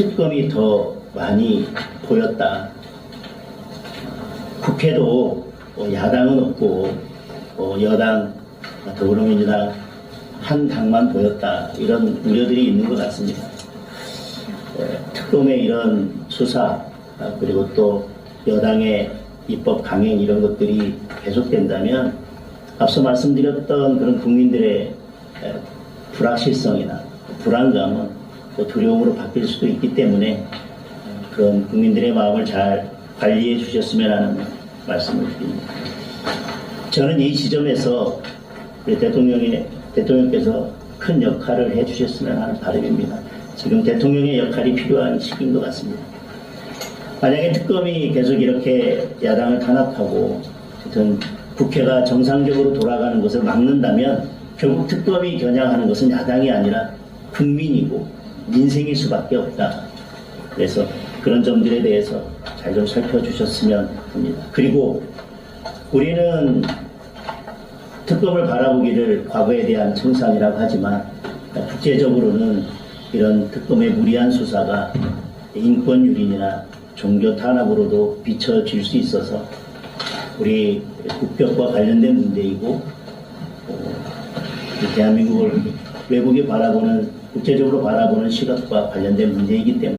특검이 더 많이 보였다. 국회도 어, 야당은 없고 어, 여당 더불어민주당 한 당만 보였다 이런 우려들이 있는 것 같습니다. 에, 특검의 이런 수사 아, 그리고 또 여당의 입법 강행 이런 것들이 계속된다면 앞서 말씀드렸던 그런 국민들의 에, 불확실성이나 불안감은 또 두려움으로 바뀔 수도 있기 때문에 그런 국민들의 마음을 잘 관리해 주셨으면 하는 말씀을 드립니다. 저는 이 지점에서 대통령의, 대통령께서 큰 역할을 해 주셨으면 하는 바람입니다. 지금 대통령의 역할이 필요한 시기인 것 같습니다. 만약에 특검이 계속 이렇게 야당을 탄압하고 하여튼 국회가 정상적으로 돌아가는 것을 막는다면 결국 특검이 겨냥하는 것은 야당이 아니라 국민이고 민생일 수밖에 없다. 그래서 그런 점들에 대해서 잘 좀 살펴주셨으면 합니다. 그리고 우리는 특검을 바라보기를 과거에 대한 청산이라고 하지만 국제적으로는 이런 특검의 무리한 수사가 인권 유린이나 종교 탄압으로도 비춰질 수 있어서 우리 국격과 관련된 문제이고 어, 이 대한민국을 외국에 바라보는 국제적으로 바라보는 시각과 관련된 문제이기 때문에